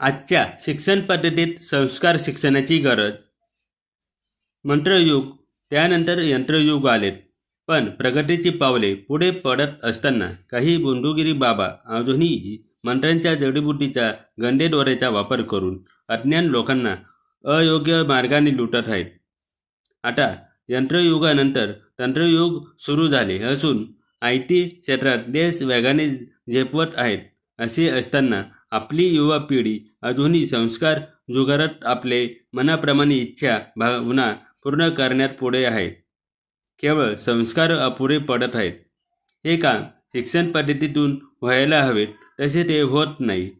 आजच्या शिक्षण पद्धतीत संस्कार शिक्षणाची गरज. मंत्रयुग त्यानंतर यंत्रयुग आलेत. पण प्रगतीची पावले पुढे पडत असताना काही बोंडुगिरी बाबा अजूनही मंत्रांच्या जडीबुटीच्या गंडेद्वारेचा वापर करून अज्ञान लोकांना अयोग्य मार्गाने लुटत आहेत. आता यंत्रयुगानंतर तंत्रयुग सुरू झाले असून आय टी क्षेत्रात देश वेगाने झेपवत आहेत असे असताना आपली युवा पिढी अजूनही संस्कार जुगारत आपले मनाप्रमाणे इच्छा भावना पूर्ण करण्यात पुढे आहे. केवळ संस्कार अपुरे पडत आहेत. हे काम शिक्षण पद्धतीतून व्हायला हवेत तसे ते होत नाही.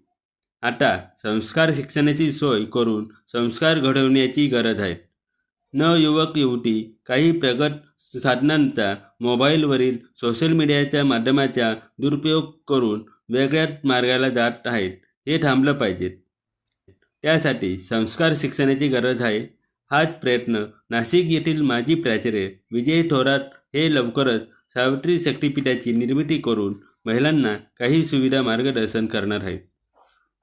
आता संस्कार शिक्षणाची सोय करून संस्कार घडवण्याची गरज आहे. न युवक युवती काही प्रगत साधनांचा मोबाईलवरील सोशल मीडियाच्या माध्यमाचा दुरुपयोग करून वेगळ्याच मार्गाला जात आहेत हे थांबलं पाहिजेत त्यासाठी संस्कार शिक्षणाची गरज आहे. हाच प्रयत्न नाशिक येथील माजी प्राचार्य विजय थोरात हे लवकरच सावित्री शक्तीपीठाची निर्मिती करून महिलांना काही सुविधा मार्गदर्शन करणार आहेत.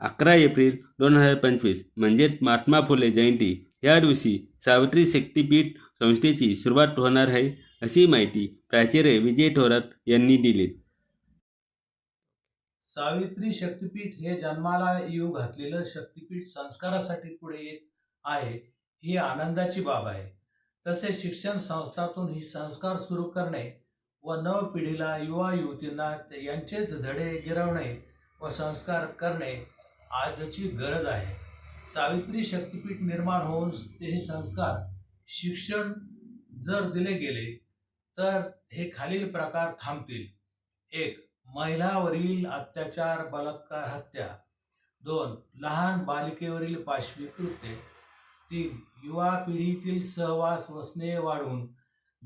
अकरा एप्रिल दोन हजार पंचवीस म्हणजेच महात्मा फुले जयंती या दिवशी सावित्री शक्तीपीठ संस्थेची सुरुवात होणार आहे अशी माहिती प्राचार्य विजय थोरात यांनी दिली. सावित्री शक्तीपीठ हे जन्माला येऊ घातलेलं शक्तीपीठ संस्कारासाठी पुढे येत आहे ही आनंदाची बाब आहे. तसेच शिक्षण संस्थातून ही संस्कार सुरू करणे व नव पिढीला युवा युवतींना यांचेच धडे गिरवणे व संस्कार करणे आजची गरज आहे. सावित्री शक्तीपीठ निर्माण होऊन ते संस्कार शिक्षण जर दिले गेले तर हे खालील प्रकार थांबतील. एक महिलावरील अत्याचार बलात्कार हत्या दोन लहान बालिकेवरील पाशवी कृत्ये तीन युवा पिढीतील सहवास व स्नेह वाढवून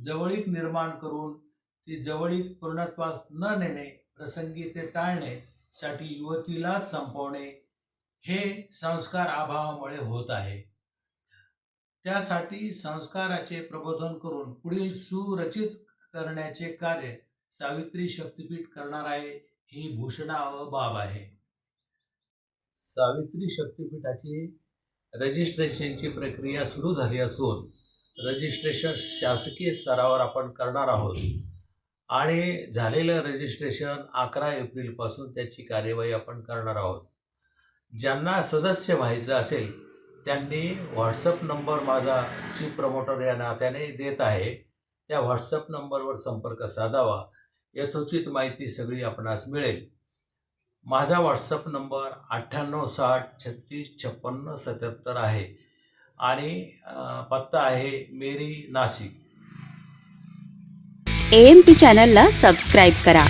जवळीक निर्माण करून ती जवळीक पूर्णत्वास न नेणे प्रसंगी ते टाळणे साठी युवतीलाच संपवणे हे संस्कार अभावामुळे होत आहे. त्यासाठी संस्काराचे प्रबोधन करून पुढील सुरचित करण्याचे कार्य सावित्री शक्तीपीठ करणार आहे ही भूषणा व बाब आहे. सावित्री शक्तीपीठाची रजिस्ट्रेशनची प्रक्रिया सुरू झाली असून रजिस्ट्रेशन शासकीय स्तरावर आपण करणार आहोत. आणि झालेलं रजिस्ट्रेशन अकरा एप्रिलपासून त्याची कार्यवाही आपण करणार आहोत. ज्यांना सदस्य व्हायचं असेल त्यांनी व्हॉट्सअप नंबर माझा चीफ प्रमोटर या नात्याने देत आहे. त्या व्हॉट्सअप नंबरवर संपर्क साधावा. यथोचित माहिती सगळी आपणास मिळेल. माझा व्हॉट्सअप नंबर अठ्ठ्याण्णव साठ छत्तीस छप्पन्न सत्याहत्तर आहे आणि पत्ता आहे मेरी नाशिक ए एम पी चॅनलला सबस्क्राईब करा.